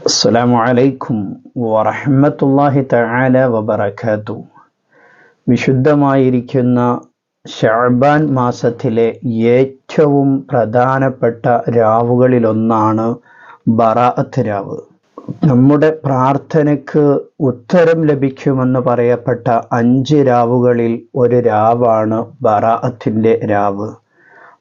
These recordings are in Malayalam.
അസ്സലാമു അലൈക്കും വറഹ്മത്തുള്ളാഹി തആല വബറകാതു വിശുദ്ധമായിരിക്കുന്ന ഷഅബാൻ മാസത്തിലെ ഏറ്റവും പ്രധാനപ്പെട്ട രാവുകളിലൊന്നാണ് ബറാഅത്ത് രാവ്. നമ്മുടെ പ്രാർത്ഥനയ്ക്ക് ഉത്തരം ലഭിക്കുമെന്ന് പറയപ്പെട്ട അഞ്ച് രാവുകളിൽ ഒരു രാവാണ് ബറാഅത്തിന്റെ രാവ്.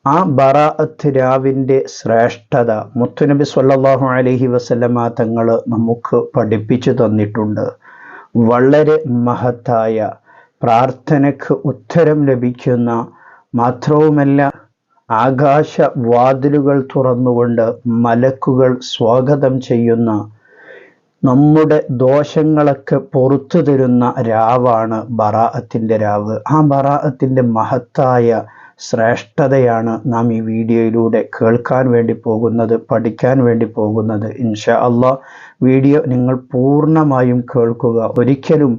ആ ബറാഅത്ത് രാവിന്റെ ശ്രേഷ്ഠത മുത്തുനബി സല്ലാഹു അലഹി വസല്ലമ തങ്ങൾ നമുക്ക് പഠിപ്പിച്ചു തന്നിട്ടുണ്ട്. വളരെ മഹത്തായ പ്രാർത്ഥനയ്ക്ക് ഉത്തരം ലഭിക്കുന്ന മാത്രവുമല്ല ആകാശ വാതിലുകൾ തുറന്നുകൊണ്ട് മലക്കുകൾ സ്വാഗതം ചെയ്യുന്ന നമ്മുടെ ദോഷങ്ങളൊക്കെ പുറത്തു തരുന്ന രാവാണ് ബറാഅത്തിന്റെ രാവ്. ആ ബറാഅത്തിന്റെ മഹത്തായ ശ്രേഷ്ഠതയാണ് നാം ഈ വീഡിയോയിലൂടെ കേൾക്കാൻ വേണ്ടി പോകുന്നത് പഠിക്കാൻ വേണ്ടി പോകുന്നത്. ഇൻഷാ അള്ളാ വീഡിയോ നിങ്ങൾ പൂർണമായും കേൾക്കുക. ഒരിക്കലും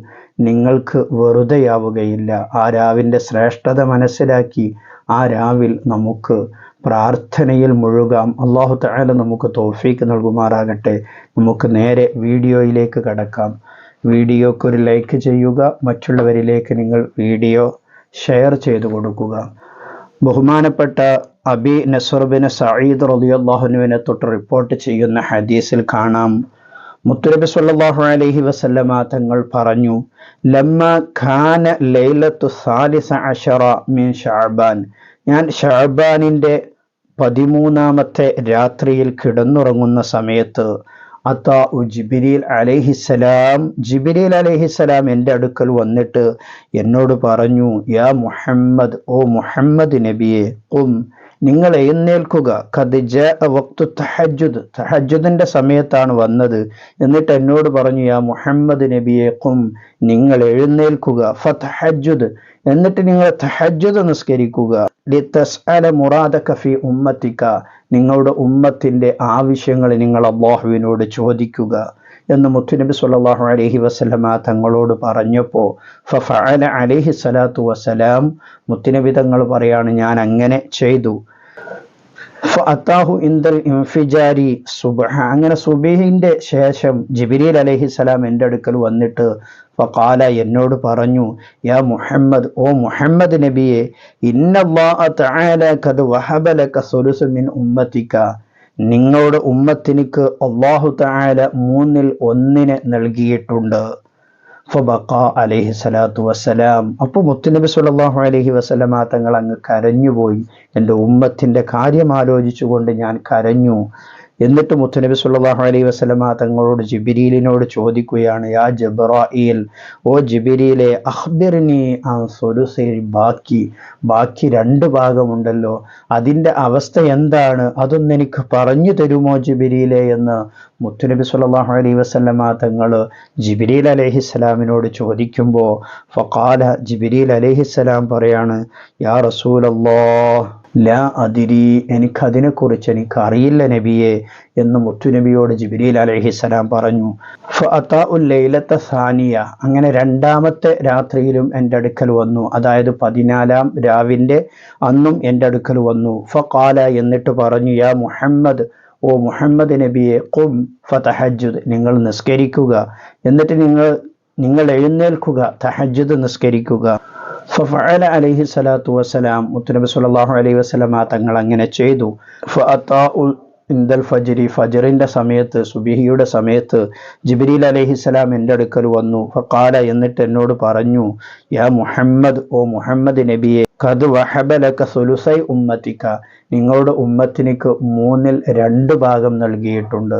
നിങ്ങൾക്ക് വെറുതെയാവുകയില്ല. ആ രാവിന്റെ ശ്രേഷ്ഠത മനസ്സിലാക്കി ആ രാവിൽ നമുക്ക് പ്രാർത്ഥനയിൽ മുഴുകാം. അള്ളാഹു തആല നമുക്ക് തോഫീക്ക് നൽകുമാറാകട്ടെ. നമുക്ക് നേരെ വീഡിയോയിലേക്ക് കടക്കാം. വീഡിയോക്ക് ഒരു ലൈക്ക് ചെയ്യുക. മറ്റുള്ളവരിലേക്ക് നിങ്ങൾ വീഡിയോ ഷെയർ ചെയ്തു കൊടുക്കുക. ബഹുമാനപ്പെട്ട അബി നസറുബിന് സയ്യിദ് റളിയല്ലാഹുനുവിനെ തൊട്ട് റിപ്പോർട്ട് ചെയ്യുന്ന ഹദീസിൽ കാണാം. മുത്തുനബി സല്ലാഹു അലഹി വസല്ലമ തങ്ങൾ പറഞ്ഞു ലമ്മ ഖാന ലൈലത്തു സാലിസ അഷറ മീൻ ഷാബാൻ ഞാൻ ഷാബാനിന്റെ പതിമൂന്നാമത്തെ രാത്രിയിൽ കിടന്നുറങ്ങുന്ന സമയത്ത് അത്താ ജിബിരിൽ അലഹിസ്സലാം ജിബിരിൽ അലൈഹിസലാം എന്റെ അടുക്കൽ വന്നിട്ട് എന്നോട് പറഞ്ഞു യാ മുഹമ്മദ് ഓ മുഹമ്മദ് നബിയെ ഉം നിങ്ങൾ എഴുന്നേൽക്കുക. ഖദിജ വക്തു തഹജുദ് തഹജുദിന്റെ സമയത്താണ് വന്നത്. എന്നിട്ട് എന്നോട് പറഞ്ഞു യാ മുഹമ്മദ് നബിയെ കും നിങ്ങൾ എഴുന്നേൽക്കുക. ഫതഹജുദ് എന്നിട്ട് നിങ്ങൾ തഹജുദ് നിസ്കരിക്കുക. ലിതസ്അല മുറാദക ഫി ഉമ്മത്തിക. നിങ്ങളുടെ ഉമ്മത്തിന്റെ ആവശ്യങ്ങൾ നിങ്ങൾ അള്ളാഹുവിനോട് ചോദിക്കുക. എന്ന് മുത്തുനബി സുല്ലാഹു അലഹി വസ്ലമ തങ്ങളോട് പറഞ്ഞപ്പോൾ ഫഫഅല അലൈഹി സ്വലാത്തു വസ്സലാം. മുത്തുനബി തങ്ങൾ പറയാണ് ഞാൻ അങ്ങനെ ചെയ്തു. അങ്ങനെ സുബഹിന്റെ ശേഷം ജിബിരിൽ അലൈഹിസ്സലാം എന്റെ അടുക്കൽ വന്നിട്ട് ഫഖാല എന്നോട് പറഞ്ഞു യാ മുഹമ്മദ് ഓ മുഹമ്മദ് നബിയെ ഇന്നല്ലാഹ തആല കദ് വഹബ ലക സുലുസു മിൻ ഉമ്മത്തിക നിങ്ങളുടെ ഉമ്മത്തിനിക്ക് അള്ളാഹു തആല മൂന്നിൽ ഒന്നിന് നൽകിയിട്ടുണ്ട്. ഫബക്ക അലൈഹി സ്വലാത്തു വസ്സലാം. അപ്പോൾ മുത്തുനബി സല്ലല്ലാഹു അലഹി വസല്ലമ തങ്ങൾ അങ്ങ് കരഞ്ഞുപോയി. എന്റെ ഉമ്മത്തിന്റെ കാര്യം ആലോചിച്ചുകൊണ്ട് ഞാൻ കരഞ്ഞു. എന്നിട്ട് മുത്തുനബി സുല്ലാഹു അലൈഹി വസ്ലമ തങ്ങളോട് ജിബിരിയിലിനോട് ചോദിക്കുകയാണ് യാ ജബ്രായിൽ ഓ ജിബിരിയിലെ അഹ്ബിറിനി ബാക്കി ബാക്കി രണ്ട് ഭാഗമുണ്ടല്ലോ. അതിന്റെ അവസ്ഥ എന്താണ്? അതൊന്ന് എനിക്ക് പറഞ്ഞു തരുമോ ജിബിരിയിലെ എന്ന് മുത്തുനബി സുല്ലാഹു അലൈഹി വസ്ലമ തങ്ങൾ ജിബിരിൽ അലൈഹിസ്സലാമിനോട് ചോദിക്കുമ്പോൾ ഫക്കാല ജിബിരിൽ അലൈഹിസ്സലാം പറയാണ് യാ റസൂലല്ലാഹ് ലാ അതിരി എനിക്കതിനെക്കുറിച്ച് എനിക്ക് അറിയില്ല നബിയെ എന്ന് മുത്തുനബിയോട് ജിബിരിൽ അലഹിസ്സലാം പറഞ്ഞു. ലൈലത്തെ സാനിയ അങ്ങനെ രണ്ടാമത്തെ രാത്രിയിലും എന്റെ അടുക്കൽ വന്നു. അതായത് പതിനാലാം രാവിന്റെ അന്നും എന്റെ അടുക്കൽ വന്നു. ഫഖാല എന്നിട്ട് പറഞ്ഞു യാ മുഹമ്മദ് ഓ മുഹമ്മദ് നബിയെ കും ഫതഹജുദ് നിങ്ങൾ നിസ്കരിക്കുക. എന്നിട്ട് നിങ്ങൾ നിങ്ങൾ എഴുന്നേൽക്കുക തഹജുദ് നിസ്കരിക്കുക. ഫഫഅല അലൈഹി സ്വലാത്തു വസ്സലാം മുത്തുനബി സല്ലല്ലാഹു അലൈഹി വസല്ലമ തങ്ങൾ അങ്ങനെ ചെയ്തു. ഇന്ദൽ ഫജ്രി ഫജറിന്റെ സമയത്ത് സുബിഹിയുടെ സമയത്ത് ജിബ്രീൽ അലൈഹിസ്സലാം എന്റെ അടുക്കൽ വന്നു. ഫഖാല എന്നിട്ട് എന്നോട് പറഞ്ഞു യാ മുഹമ്മദ് ഓ മുഹമ്മദ് നബിയെ കത് വഹബലക സുലുസൈ ഉമ്മത്തിക്ക നിങ്ങളുടെ ഉമ്മത്തിനിക്ക് മൂന്നിൽ രണ്ട് ഭാഗം നൽകിയിട്ടുണ്ട്.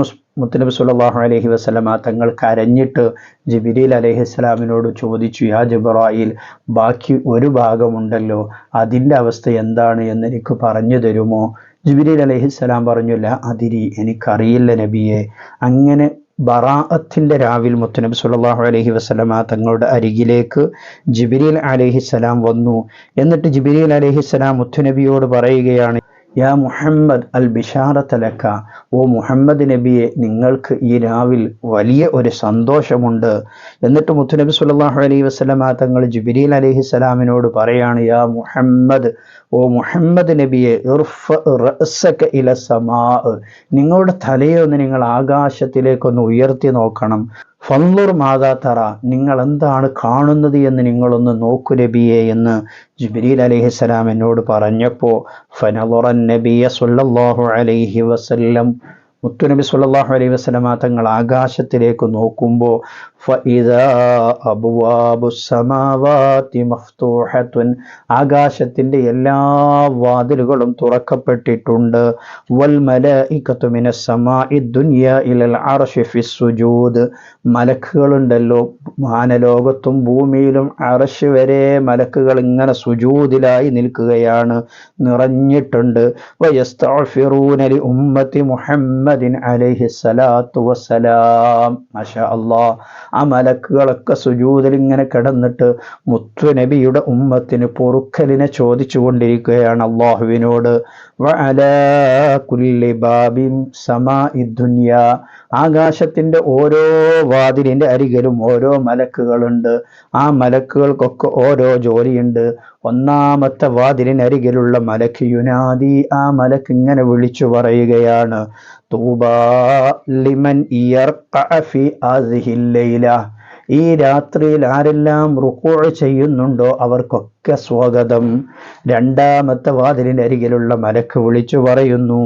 മുസ് മുത്തനബി സുല്ലാഹു അലൈഹി വസല്ലമ തങ്ങൾ കരഞ്ഞിട്ട് ജിബിരിൽ അലൈഹിസ്സലാമിനോട് ചോദിച്ചു യാ ജിബ്രായിൽ ബാക്കി ഒരു ഭാഗമുണ്ടല്ലോ അതിന്റെ അവസ്ഥ എന്താണ് എന്ന് എനിക്ക് പറഞ്ഞു തരുമോ? ജിബിരിൽ അലൈഹിസ്സലാം പറഞ്ഞില്ല അതിരി എനിക്കറിയില്ല നബിയെ. അങ്ങനെ ബറാഅത്തിന്റെ രാവിൽ മുത്തനബി സുല്ലാഹു അലഹി വസ്ലമ തങ്ങളുടെ അരികിലേക്ക് ജിബിരിൽ അലൈഹിസ്സലാം വന്നു. എന്നിട്ട് ജിബിരിൽ അലൈഹിസ്സലാം മുത്തുനബിയോട് പറയുകയാണ് യാ മുഹമ്മദ് അൽ ബിഷാറത്തലക്ക ഓ മുഹമ്മദ് നബിയെ നിങ്ങൾക്ക് ഈ രാവിൽ വലിയ ഒരു സന്തോഷമുണ്ട്. എന്നിട്ട് മുത്തുനബി സുല്ലാഹു അലൈഹി വസ്ലമ തങ്ങൾ ജിബിരിൽ അലൈഹി സ്വലാമിനോട് പറയാണ് യാ മുഹമ്മദ് ഓ മുഹമ്മദ് നബിയെ ഇല സമാ. നിങ്ങളുടെ തലയൊന്ന് നിങ്ങൾ ആകാശത്തിലേക്കൊന്ന് ഉയർത്തി നോക്കണം. ഫന്നുർ മാതാ തറ നിങ്ങൾ എന്താണ് കാണുന്നത് എന്ന് നിങ്ങളൊന്ന് നോക്കു നബിയെ എന്ന് ജിബ്രീൽ അലൈഹിസ്സലാം എന്നോട് പറഞ്ഞപ്പോൾ ഫനലുറൻ നബിയ സല്ലല്ലാഹു അലൈഹി വസല്ലം. മുത്തുനബി സല്ലല്ലാഹു അലൈഹി വസല്ലമ തങ്ങൾ ആകാശത്തിലേക്ക് നോക്കുമ്പോൾ ആകാശത്തിന്റെ എല്ലാ വാതിലുകളും തുറക്കപ്പെട്ടിട്ടുണ്ട്. മലക്കുകളുണ്ടല്ലോ മാനലോകത്തും ഭൂമിയിലും അറശ് വരെ മലക്കുകൾ ഇങ്ങനെ സുജൂതിലായി നിൽക്കുകയാണ് നിറഞ്ഞിട്ടുണ്ട്. ഉമ്മത്തി മുഹമ്മദിൻ അലൈഹി സ്വലാത്തു വസ്സലാം. മാഷാ അല്ലാഹ്. ആ മലക്കുകളൊക്കെ സുജൂതിൽ ഇങ്ങനെ കിടന്നിട്ട് മുത്തുനബിയുടെ ഉമ്മത്തിന് പൊറുക്കലിനെ ചോദിച്ചു കൊണ്ടിരിക്കുകയാണ് അള്ളാഹുവിനോട് ആകാശത്തിന്റെ ഓരോ വാതിലിന്റെ അരികിലും ഓരോ മലക്കുകളുണ്ട്. ആ മലക്കുകൾക്കൊക്കെ ഓരോ ജോലിയുണ്ട്. ഒന്നാമത്തെ വാതിലിനരികിലുള്ള മലക്ക് യുനാദി ആ മലക്ക് ഇങ്ങനെ വിളിച്ചു പറയുകയാണ് ലിമൻ ഈ രാത്രിയിൽ ആരെല്ലാം റുക്കോ ചെയ്യുന്നുണ്ടോ അവർക്കൊക്കെ സ്വാഗതം. രണ്ടാമത്തെ വാതിലിനരികിലുള്ള മലക്ക് വിളിച്ചു പറയുന്നു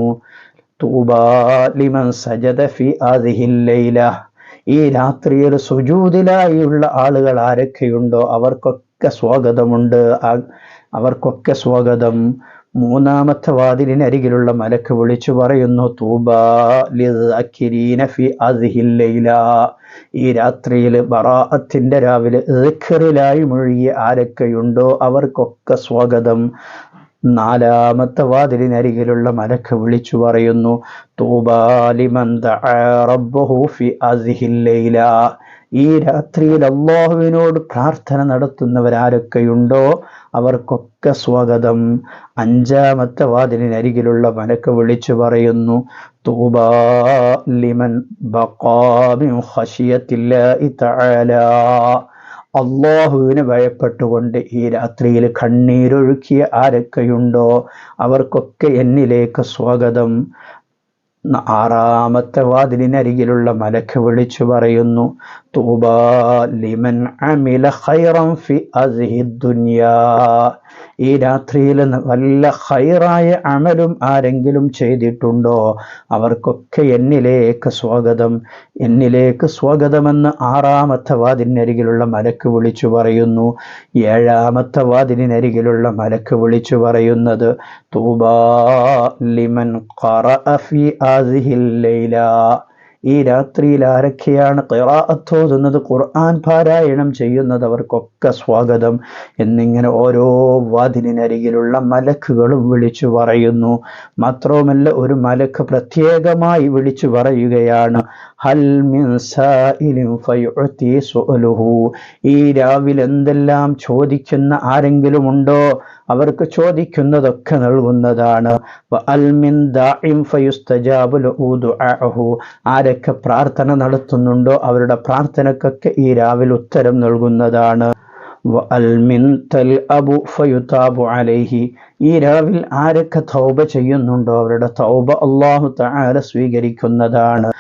തൂബാലിമൻ സജദഫി ആദിഹില്ലയില ഈ രാത്രിയിൽ സുജൂതിലായുള്ള ആളുകൾ ആരൊക്കെയുണ്ടോ? അവർക്കൊക്കെ സ്വാഗതമുണ്ട്. അവർക്കൊക്കെ സ്വാഗതം. മൂന്നാമത്തെ വാതിലിനരികിലുള്ള മലക്ക് വിളിച്ചു പറയുന്നു തൂബാലിഫി ഈ രാത്രിയിൽ ബറാഅത്തിന്റെ രാവിലെ ഏഖറിലായി മുഴുകിയ ആരൊക്കെയുണ്ടോ അവർക്കൊക്കെ സ്വാഗതം. നാലാമത്തെ വാതിലിനരികിലുള്ള മലക്ക് വിളിച്ചു പറയുന്നു ഈ രാത്രിയിൽ അള്ളാഹുവിനോട് പ്രാർത്ഥന നടത്തുന്നവരാരൊക്കെയുണ്ടോ? അവർക്കൊക്കെ സ്വാഗതം. അഞ്ചാമത്തെ വാതിലിനരികിലുള്ള മനക്ക് വിളിച്ചു പറയുന്നു തൂബാലിമൻ അള്ളാഹുവിനെ ഭയപ്പെട്ടുകൊണ്ട് ഈ രാത്രിയിൽ കണ്ണീരൊഴുക്കിയ ആരൊക്കെയുണ്ടോ? അവർക്കൊക്കെ എന്നിലേക്ക് സ്വാഗതം. ആറാമത്തെ വാതിലിനരികിലുള്ള മലക്ക് വിളിച്ചു പറയുന്നു തൂബാ ലിമൻ عمل ഖൈറൻ في هذه ദുനിയാ. ഈ രാത്രിയിൽ നല്ല ഹൈറായ അമലും ആരെങ്കിലും ചെയ്തിട്ടുണ്ടോ? അവർക്കൊക്കെ എന്നിലേക്ക് സ്വാഗതം. എന്നിലേക്ക് സ്വാഗതമെന്ന് ആറാമത്തെ വാതിനരികിലുള്ള മലക്ക് വിളിച്ചു പറയുന്നു. ഏഴാമത്തെ വാതിനരികിലുള്ള മലക്ക് വിളിച്ചു പറയുന്നത് തൂബാ ലിമൻ ഈ രാത്രിയിൽ ആരൊക്കെയാണ് ഖിറാഅത്തോതുന്നത് ഖുർആൻ പാരായണം ചെയ്യുന്നത് അവർക്കൊക്കെ സ്വാഗതം. എന്നിങ്ങനെ ഓരോ വാതിലിനരികിലുള്ള മലക്കുകളും വിളിച്ചു പറയുന്നു. മാത്രവുമല്ല ഒരു മലക്ക് പ്രത്യേകമായി വിളിച്ചു പറയുകയാണ് ഈ രാവിലെ എന്തെല്ലാം ചോദിക്കുന്ന ആരെങ്കിലും ഉണ്ടോ? അവർക്ക് ചോദിക്കുന്നതൊക്കെ നൽകുന്നതാണ്. ആരൊക്കെ പ്രാർത്ഥന നടത്തുന്നുണ്ടോ അവരുടെ പ്രാർത്ഥനക്കൊക്കെ ഈ രാവിലെ ഉത്തരം നൽകുന്നതാണ്. ഈ രാവിൽ ആരൊക്കെ തൗബ ചെയ്യുന്നുണ്ടോ? അവരുടെ തൗബ അള്ളാഹു താര സ്വീകരിക്കുന്നതാണ്.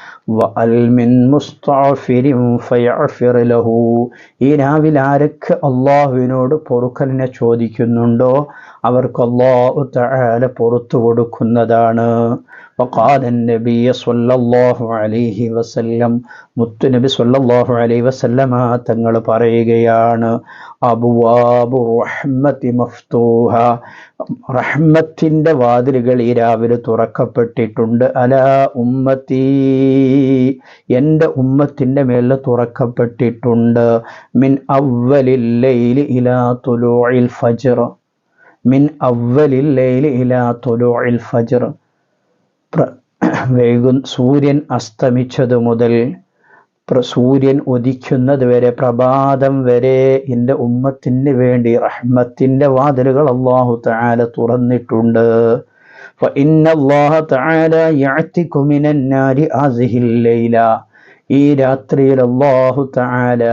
ഈ രാവിൽ ആരൊക്കെ അള്ളാഹുവിനോട് പൊറുക്കലിനെ ചോദിക്കുന്നുണ്ടോ? അവർക്ക് അള്ളാഹു താര പൊറത്തു കൊടുക്കുന്നതാണ്. وقال النبي صلى الله عليه وسلم മുത്തുനബി സല്ലല്ലാഹു അലൈഹി വസല്ലമ തങ്ങൾ പറയുകയാണ് അബുവാബു റഹ്മത്തി മഫ്തൂഹ റഹ്മത്തിന്റെ വാതിലുകൾ ഈ രാവിലെ തുറക്കപ്പെട്ടിട്ടുണ്ട് അല ഉമ്മത്തി എൻ്റെ ഉമ്മത്തിൻ്റെ മേലെ തുറക്കപ്പെട്ടിട്ടുണ്ട് മിൻ അവലിൽ ലൈലി ഇലാ തുലൂഇൽ ഫജ്ർ മിൻ അവലിൽ ലൈലി ഇലാ തുലൂഇൽ ഫജ്ർ വൈകു സൂര്യൻ അസ്തമിച്ചതു മുതൽ സൂര്യൻ ഉദിക്കുന്നത് വരെ പ്രഭാതം വരെ എന്റെ ഉമ്മത്തിന് വേണ്ടി റഹ്മത്തിന്റെ വാതിലുകൾ അള്ളാഹു താല തുറന്നിട്ടുണ്ട്. ഈ രാത്രിയിൽ അള്ളാഹു താല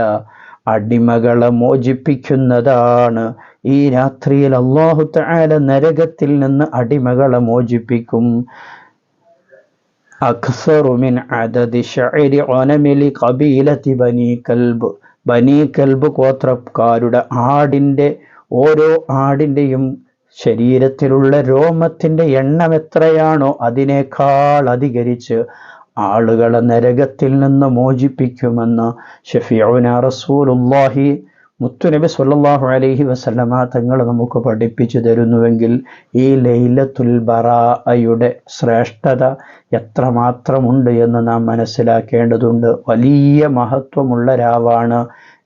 അടിമകളെ മോചിപ്പിക്കുന്നതാണ്. ഈ രാത്രിയിൽ അള്ളാഹു താല നരകത്തിൽ നിന്ന് അടിമകളെ മോചിപ്പിക്കും. അക്സറുമിൻ അദദി ഷഅരി ഒനമിലി കബീലത്തി ബനി കൽബ് ബനി കൽബ് ഗോത്രക്കാരുടെ ആടിന്റെ ഓരോ ആടിന്റെയും ശരീരത്തിലുള്ള രോമത്തിന്റെ എണ്ണം എത്രയാണോ അതിനേക്കാൾ അധികരിച്ച് ആളുകളെ നരകത്തിൽ നിന്ന് മോചിപ്പിക്കുമെന്ന് ഷഫിയുന റസൂലുല്ലാഹി മുത്തുനബി സല്ലാഹു അലഹി വസ്ലമ തങ്ങൾ നമുക്ക് പഠിപ്പിച്ചു തരുന്നുവെങ്കിൽ ഈ ലൈലത്തുൽ ബറായുടെ ശ്രേഷ്ഠത എത്രമാത്രമുണ്ട് എന്ന് നാം മനസ്സിലാക്കേണ്ടതുണ്ട്. വലിയ മഹത്വമുള്ള രാവാണ്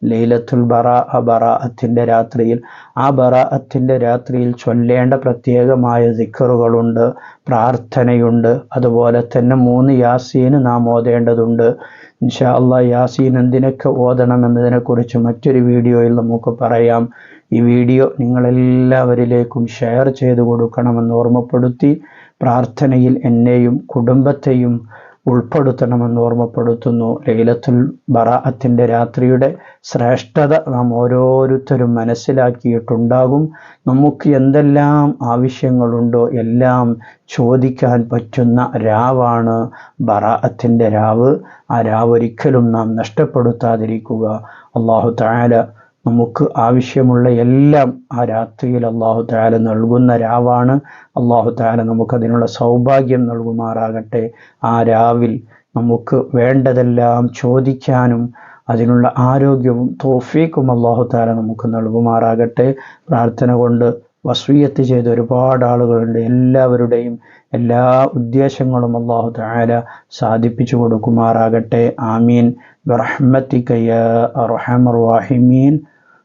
ലൈലത്തുൽ ബറാ ബറാഅത്തിന്റെ രാത്രിയിൽ. ആ ബറാഅത്തിന്റെ രാത്രിയിൽ ചൊല്ലേണ്ട പ്രത്യേകമായ ദിക്കറുകളുണ്ട് പ്രാർത്ഥനയുണ്ട്. അതുപോലെ തന്നെ മൂന്ന് യാസീന് നാം ഓതേണ്ടതുണ്ട്. ഇൻഷാ അള്ളാ യാസീൻ എന്തിനൊക്കെ ഓതണം എന്നതിനെക്കുറിച്ച് മറ്റൊരു വീഡിയോയിൽ നമുക്ക് പറയാം. ഈ വീഡിയോ നിങ്ങളെല്ലാവരിലേക്കും ഷെയർ ചെയ്തു കൊടുക്കണമെന്ന് ഓർമ്മപ്പെടുത്തി പ്രാർത്ഥനയിൽ എന്നെയും കുടുംബത്തെയും ഉൾപ്പെടുത്തണമെന്ന് ഓർമ്മപ്പെടുത്തുന്നു. ലൈലത്തുൽ ബറാഅത്തിന്റെ രാത്രിയുടെ ശ്രേഷ്ഠത നാം ഓരോരുത്തരും മനസ്സിലാക്കിയിട്ടുണ്ടാകും. നമുക്ക് എന്തെല്ലാം ആവശ്യങ്ങളുണ്ടോ എല്ലാം ചോദിക്കാൻ പറ്റുന്ന രാവാണ് ബറാഅത്തിന്റെ രാവ്. ആ രാവ് ഒരിക്കലും നാം നഷ്ടപ്പെടുത്താതിരിക്കുക. അള്ളാഹു താല നമുക്ക് ആവശ്യമുള്ള എല്ലാം ആ രാത്രിയിൽ അള്ളാഹു താല നൽകുന്ന രാവാണ്. അള്ളാഹു താല നമുക്കതിനുള്ള സൗഭാഗ്യം നൽകുമാറാകട്ടെ. ആ രാവിൽ നമുക്ക് വേണ്ടതെല്ലാം ചോദിക്കാനും അതിനുള്ള ആരോഗ്യവും തോഫീക്കും അള്ളാഹു താല നമുക്ക് നൽകുമാറാകട്ടെ. പ്രാർത്ഥന കൊണ്ട് വസൂയത്ത് ചെയ്ത ഒരുപാട് ആളുകളുണ്ട്. എല്ലാവരുടെയും എല്ലാ ഉദ്ദേശങ്ങളും അള്ളാഹു താല സാധിപ്പിച്ചു കൊടുക്കുമാറാകട്ടെ. ആമീൻ. റഹ്മത്തിക്കയ്യ റഹമർ വാഹിമീൻ